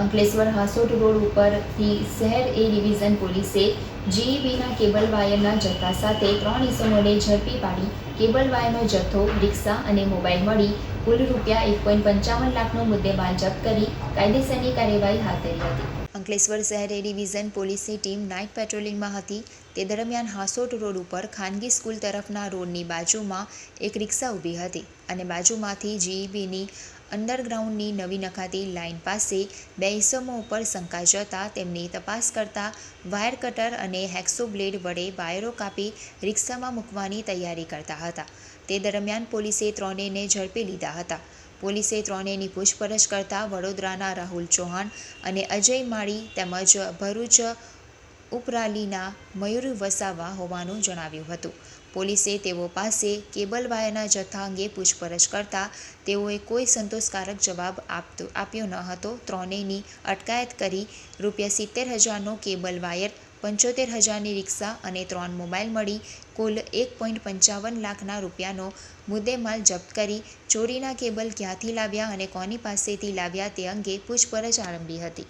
Ankleshwar Hansot road ઉપરથી શહેર A division પોલીસે જીઈબીના કેબલ વાયરના જથ્થા સાથે ત્રણ ઇસમોને ઝડપી પાડી કેબલ વાયરનો જથ્થો, રિક્ષા અને મોબાઈલ મળી કુલ રૂપિયા એક પોઈન્ટ પંચાવન લાખનો મુદ્દેમાલ જપ્ત કરી કાયદેસરની કાર્યવાહી હાથ ધરી હતી. અંકલેશ્વર શહેર એ ડિવિઝન પોલીસની ટીમ નાઇટ પેટ્રોલિંગમાં હતી. તે દરમિયાન હાસોટ રોડ ઉપર ખાનગી સ્કૂલ તરફના રોડની બાજુમાં એક રિક્ષા ઊભી હતી અને બાજુમાંથી જીઈબીની અંડરગ્રાઉન્ડની નવી નખાતી લાઇન પાસે બે ઇસમો ઉપર શંકા જતા તેમની તપાસ કરતા વાયર કટર અને હેક્સો બ્લેડ વડે વાયરો કાપી રિક્ષામાં મૂકવાની તૈયારી કરતા હતા. તે દરમિયાન પોલીસે ત્રણેયને ઝડપી લીધા હતા. પોલીસે ત્રણેયની પૂછપરછ કરતા વડોદરાના રાહુલ ચૌહાણ અને અજય માળી તેમજ ભરૂચ ઉપરાલીના મયુર વસાવા હોવાનું જણાવ્યું હતું. પોલીસે તેઓ પાસે કેબલ વાયરના જથ્થા અંગે પૂછપરછ કરતા તેઓએ કોઈ સંતોષકારક જવાબ આપતો, આપ્યો ન હતો. ત્રણેયની અટકાયત કરી રૂપિયા સિત્તેર હજારનો કેબલ વાયર, પંચોતેર હજારની રિક્ષા અને ત્રણ મોબાઈલ મળી. કુલ એક પોઈન્ટ પંચાવન લાખના રૂપિયાનો મુદ્દેમાલ જપ્ત કરી ચોરીના કેબલ ક્યાંથી લાવ્યા અને કોની પાસેથી લાવ્યા તે અંગે પૂછપરછ આરંભી હતી.